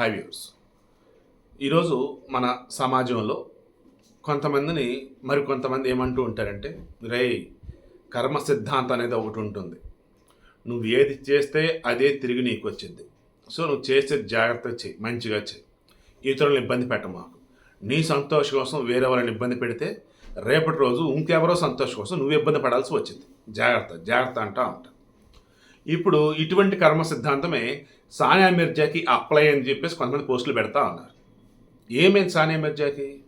High viewers ఈరోజు మన సమాజంలో కొంతమందిని మరి కొంతమంది ఏమంటూ ఉంటారంటే రే కర్మ సిద్ధాంతం అనేది ఒకటి ఉంటుంది. నువ్వు ఏది చేస్తే అదే తిరిగి నీకు వచ్చింది. సో నువ్వు చేసే జాగ్రత్తగా చేయి మంచిగా చేయి ఇతరులను ఇబ్బంది పెట్టమాకు. నీ సంతోషం కోసం వేరే వాళ్ళని ఇబ్బంది పెడితే రేపటి రోజు ఇంకెవరో సంతోషం కోసం నువ్వు ఇబ్బంది పడాల్సి వచ్చింది. జాగ్రత్త జాగ్రత్త అంటా ఉంటా. ఇప్పుడు ఇటువంటి కర్మ సిద్ధాంతమే సానియా మిర్జాకి అప్లై అని చెప్పేసి కొంతమంది పోస్టులు పెడతా ఉన్నారు. ఏమైంది సానియా మిర్జాకి?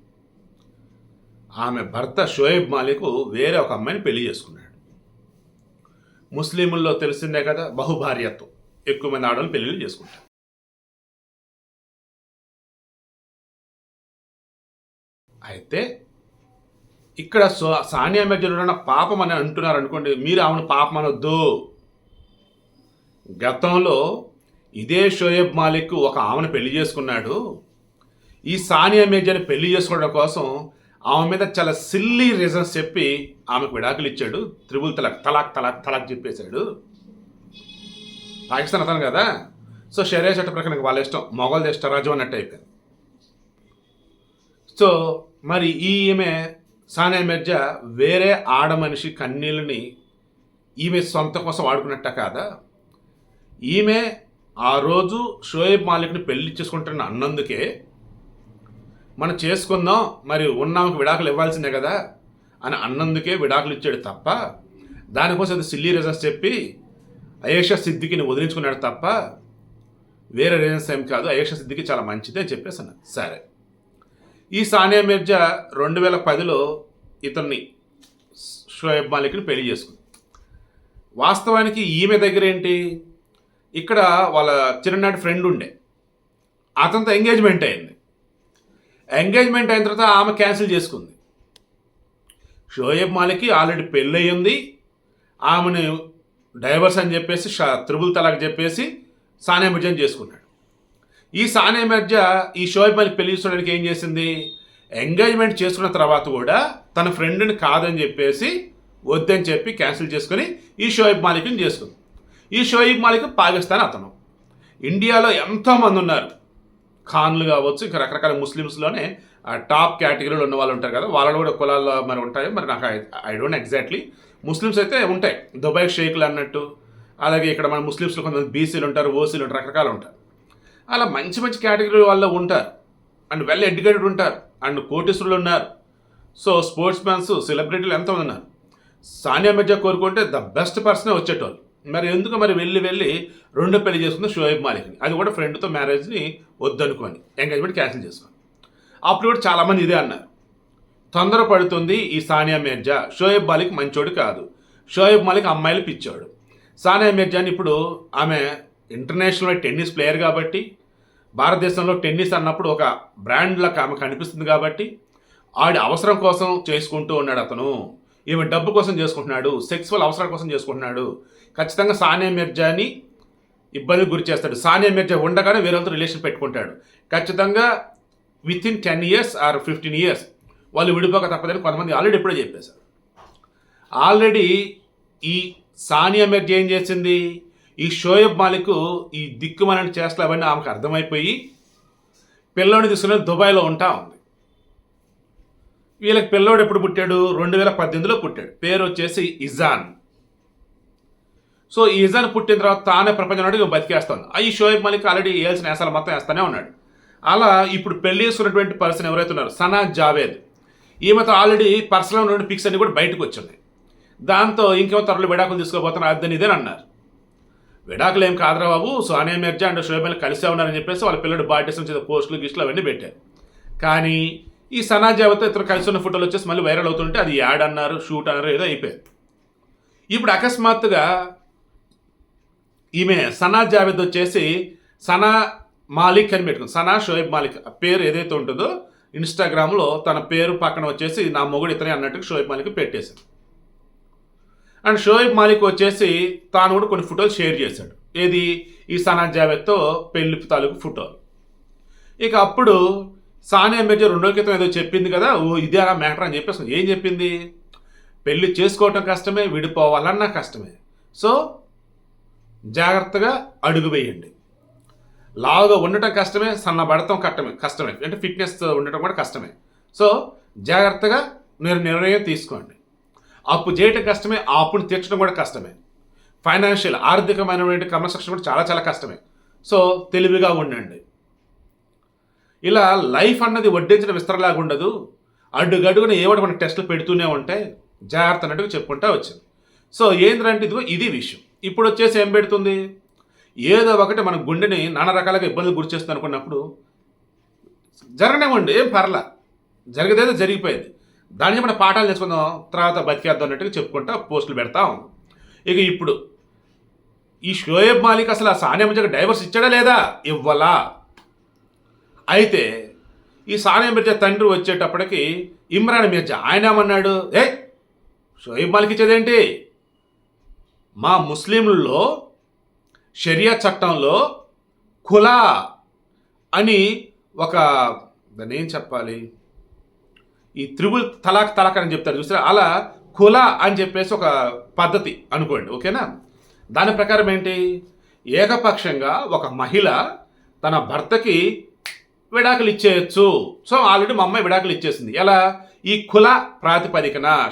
ఆమె భర్త షోయబ్ మాలిక్ వేరే ఒక అమ్మాయిని పెళ్ళి చేసుకున్నాడు. ముస్లింల్లో తెలిసిందే కదా బహుభార్యత్వం. ఎక్కువ మంది ఆడవాళ్ళు పెళ్ళిళ్ళు చేసుకుంటారు. అయితే ఇక్కడ సో సానియా మిర్జా ఉన్న పాపం అని అంటున్నారు అనుకోండి మీరు ఆమెను పాపం అనొద్దు. గతంలో ఇదే షోయబ్ మాలిక్ ఒక ఆమెను పెళ్ళి చేసుకున్నాడు. ఈ సానియా మీర్జాని పెళ్ళి చేసుకోవడం కోసం ఆమె మీద చాలా సిల్లీ రీజన్స్ చెప్పి ఆమెకు విడాకులు ఇచ్చాడు. త్రిబుల్ తలాక్ తలాక్ తలాక్ తలాక్ చెప్పేశాడు. పాకిస్తాన్ అతను కదా. సో షరియా చట్ట ప్రకారం వాళ్ళ ఇష్టం మొఘల్ దేశ రాజు అన్నట్టు అయిపోయింది. సో మరి ఈ ఈమె సానియా మీర్జా వేరే ఆడ మనిషి కన్నీళ్ళని ఈమె సొంత కోసం వాడుకున్నట్ట కాదా? ఈమె ఆ రోజు షోయబ్ మాలిక్ని పెళ్ళి చేసుకుంటున్న అన్నందుకే మనం చేసుకుందాం మరి ఉన్నామకి విడాకులు ఇవ్వాల్సిందే కదా అని అన్నందుకే విడాకులు ఇచ్చాడు తప్ప దానికోసం అది సిల్లీ రీజన్స్ చెప్పి అయేషా సిద్ధికిని వదిలించుకున్నాడు తప్ప వేరే రీజన్స్ ఏం కాదు అయేషా సిద్ధికి చాలా మంచిది అని చెప్పేసి అన్నాడు. సరే. ఈ సానియా మిర్జా రెండు వేల పదిలో ఇతన్ని షోయబ్ మాలిక్ని పెళ్ళి చేసుకుంది. వాస్తవానికి ఈమె దగ్గర ఏంటి? ఇక్కడ వాళ్ళ చిన్ననాటి ఫ్రెండ్ ఉండే. అతనితో ఎంగేజ్మెంట్ అయింది. ఎంగేజ్మెంట్ అయిన తర్వాత ఆమె క్యాన్సిల్ చేసుకుంది. షోయబ్ మాలిక్కి ఆల్రెడీ పెళ్ళి అయ్యింది ఆమెను డైవర్స్ అని చెప్పేసి త్రిబుల్ తలాక్ చెప్పేసి సానియా మిర్జాని చేసుకున్నాడు. ఈ సానియా మిర్జా ఈ షోయబ్ మాలిక్ పెళ్ళి చేసుకోవడానికి ఏం చేసింది? ఎంగేజ్మెంట్ చేసుకున్న తర్వాత కూడా తన ఫ్రెండ్ని కాదని చెప్పేసి వద్దని చెప్పి క్యాన్సిల్ చేసుకొని ఈ షోయబ్ మాలిక్ని చేసుకుంది. ఈ షోయిబ్ మాలిక్ పాకిస్తాన్ అతను. ఇండియాలో ఎంతోమంది ఉన్నారు. ఖాన్లు కావచ్చు ఇంకా రకరకాల ముస్లిమ్స్లోనే ఆ టాప్ కేటగిరీలో ఉన్న వాళ్ళు ఉంటారు కదా వాళ్ళలో కూడా కులాల్లో మరి ఉంటాయి. మరి నాకు ఐ డోంట్ ఎగ్జాక్ట్లీ. ముస్లిమ్స్ అయితే ఉంటాయి. దుబాయ్ షేక్లు అన్నట్టు అలాగే ఇక్కడ మన ముస్లిమ్స్లో కొంతమంది బీసీలు ఉంటారు ఓసీలు ఉంటారు రకరకాలు ఉంటారు. అలా మంచి మంచి కేటగిరీ వాళ్ళు ఉంటారు. అండ్ వెల్ ఎడ్యుకేటెడ్ ఉంటారు. అండ్ కోటీశ్వరులు ఉన్నారు. సో స్పోర్ట్స్ మ్యాన్స్ సెలబ్రిటీలు ఎంతమంది ఉన్నారు. సానియా మిర్జా కోరుకుంటే ద బెస్ట్ పర్సనే వచ్చేటోళ్ళు. మరి ఎందుకు మరి వెళ్ళి వెళ్ళి రెండో పెళ్ళి చేసుకుంది షోయబ్ మాలిక్ని అది కూడా ఫ్రెండ్తో మ్యారేజ్ని వద్దనుకొని. ఎంగేజ్మెంట్ క్యాన్సిల్ చేసుకొని. అప్పుడు కూడా చాలామంది ఇదే అన్నారు. తొందరపడుతుంది ఈ సానియా మిర్జా. షోయబ్ మాలిక్ మంచోడు కాదు. షోయబ్ మాలిక్ అమ్మాయిలు పిచ్చాడు. సానియా మిర్జాని ఇప్పుడు ఆమె ఇంటర్నేషనల్ టెన్నిస్ ప్లేయర్ కాబట్టి భారతదేశంలో టెన్నిస్ అన్నప్పుడు ఒక బ్రాండ్లకు ఆమె కనిపిస్తుంది కాబట్టి ఆడి అవసరం కోసం చేసుకుంటూ ఉన్నాడు అతను. ఈమె డబ్బు కోసం చేసుకుంటున్నాడు సెక్సువల్ అవసరాల కోసం చేసుకుంటున్నాడు. ఖచ్చితంగా సానియా మిర్జాని ఇబ్బందికి గురి చేస్తాడు. సానియా మిర్జా ఉండగానే వేరొకరితో రిలేషన్ పెట్టుకుంటాడు. ఖచ్చితంగా within ten years or fifteen years వాళ్ళు విడిపోక తప్పదని కొంతమంది ఆల్రెడీ ఇప్పుడే చెప్పేశారు. ఆల్రెడీ ఈ సానియా మిర్జా ఏం చేసింది? ఈ షోయబ్ మాలిక్ ఈ దిక్కుమలని చేస్తలు అవన్నీ ఆమెకు అర్థమైపోయి పిల్లోని తీసుకుని దుబాయ్లో ఉంటా ఉంది. వీళ్ళకి పిల్లోడు ఎప్పుడు పుట్టాడు? రెండు వేల పద్దెనిమిదిలో పుట్టాడు. పేరు వచ్చేసి ఇజాన్. సో ఈ ఇజాన్ పుట్టిన తర్వాత తానే ప్రపంచం నాడు బతికేస్తాను. ఈ షోయబ్ మలిక్ ఆల్రెడీ వేయాల్సిన వేసాలు మొత్తం వేస్తూనే ఉన్నాడు. అలా ఇప్పుడు పెళ్ళి చేసుకున్నటువంటి పర్సన్ ఎవరైతే ఉన్నారు సనా జావేద్. ఈమెతో ఆల్రెడీ పర్సనల్ ఉన్నటువంటి పిక్స్ అన్ని కూడా బయటకు వచ్చింది. దాంతో ఇంకేమో త్వరలో విడాకులు తీసుకోబోతున్నారు అదని ఇదేని అన్నారు. విడాకులు ఏం కాదురా బాబు సోనియా మిర్జా అండ్ షోయబ్ మలిక్ కలిసే ఉన్నారని చెప్పేసి వాళ్ళ పిల్లడు బార్డేస్ పోస్టులు గిస్టులు అవన్నీ పెట్టారు. కానీ ఈ సనా జావేద్తో ఇతరు కలిసి ఉన్న ఫోటోలు వచ్చేసి మళ్ళీ వైరల్ అవుతుంటే అది యాడ్ అన్నారు షూట్ అన్నారు ఏదో అయిపోయింది. ఇప్పుడు అకస్మాత్తుగా ఈమె సనా జావేద్ వచ్చేసి సనా మాలిక్ అని పెట్టుకుంది. సనా షోయబ్ మాలిక్. ఆ పేరు ఏదైతే ఉంటుందో ఇన్స్టాగ్రామ్లో తన పేరు పక్కన వచ్చేసి నా మొగుడు ఇతనే అన్నట్టు షోయబ్ మాలిక్ పెట్టేశాడు అండ్ షోయబ్ మాలిక్ వచ్చేసి తాను కూడా కొన్ని ఫోటోలు షేర్ చేశాడు. ఏది? ఈ సనా జావేద్తో పెళ్ళి తాలూకు ఫోటోలు. ఇక అప్పుడు సానియా మీర్జా రెండో క్రితం ఏదో చెప్పింది కదా ఓ ఇదే ఆ మ్యాటర్ అని చెప్పేసి ఏం చెప్పింది? పెళ్ళి చేసుకోవటం కష్టమే విడిపోవాలన్నా కష్టమే. సో జాగ్రత్తగా అడుగు వేయండి. లావుగా ఉండటం కష్టమే సన్నబడటం కష్టమే కష్టమే. అంటే ఫిట్నెస్ ఉండటం కూడా కష్టమే. సో జాగ్రత్తగా మీరు నిర్ణయం తీసుకోండి. అప్పు చేయటం కష్టమే ఆ అప్పును తీర్చడం కూడా కష్టమే. ఫైనాన్షియల్ ఆర్థికమైనటువంటి క్రమశిక్షణ కూడా చాలా చాలా కష్టమే. సో తెలివిగా ఉండండి. ఇలా లైఫ్ అన్నది వడ్డించిన విస్తరలాగా ఉండదు. అడ్డుగడుగున ఏవో మన టెస్టులు పెడుతూనే ఉంటాయి జాగ్రత్త అన్నట్టుగా చెప్పుకుంటా వచ్చింది. సో ఏంటంటే ఇదిగో ఇది విషయం. ఇప్పుడు వచ్చేసి ఏం పెడుతుంది? ఏదో ఒకటి మన గుండెని నానా రకాలుగా ఇబ్బందులు గురిచేస్తుంది అనుకున్నప్పుడు జరగనివ్వండి ఏం పర్లా. జరిగేదేదో జరిగిపోయింది. దాని నుంచి మనం పాఠాలు నేర్చుకుందాం తర్వాత బతికేద్దాం అన్నట్టుగా చెప్పుకుంటా పోస్టులు పెడతాం ఇక ఇప్పుడు ఈ షోయబ్ మాలిక్ అసలు ఆ సానియా డైవర్స్ ఇచ్చాడా లేదా? ఇవ్వలా? అయితే ఈ సానియా మిర్జా తండ్రి వచ్చేటప్పటికి ఇమ్రాన్ మిర్జా ఆయన ఏమన్నాడు? ఏ షోయబ్ మాలిక్ ఇచ్చేదేంటి? మా ముస్లింలలో షరియా చట్టంలో కులా అని ఒక దాన్ని ఏం చెప్పాలి? ఈ త్రిబుల్ తలాక్ తలాక్ అని చెప్తారు చూసారా? అలా కుల అని చెప్పేసి ఒక పద్ధతి అనుకోండి ఓకేనా? దాని ప్రకారం ఏంటి? ఏకపక్షంగా ఒక మహిళ తన భర్తకి విడాకులు ఇచ్చేయచ్చు. సో ఆల్రెడీ మా అమ్మాయి విడాకులు ఇచ్చేసింది. ఎలా? ఈ కుల ప్రాతిపదికన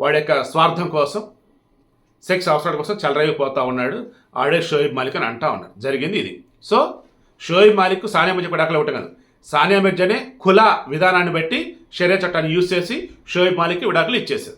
వాడి యొక్క స్వార్థం కోసం సెక్స్ అవసరాల కోసం చలరైపోతూ ఉన్నాడు. ఆడే షోయిబ్ మాలిక్ అని అంటా ఉన్నాడు. జరిగింది ఇది. సో షోయిబ్ మాలిక్ సానియా మిర్జా పడాకలు ఒకటి కాదు సానియా మిర్జానే కుల విధానాన్ని బట్టి షరియా చట్టాన్ని యూజ్ చేసి షోయిబ్ మాలిక్కి విడాకులు ఇచ్చేసింది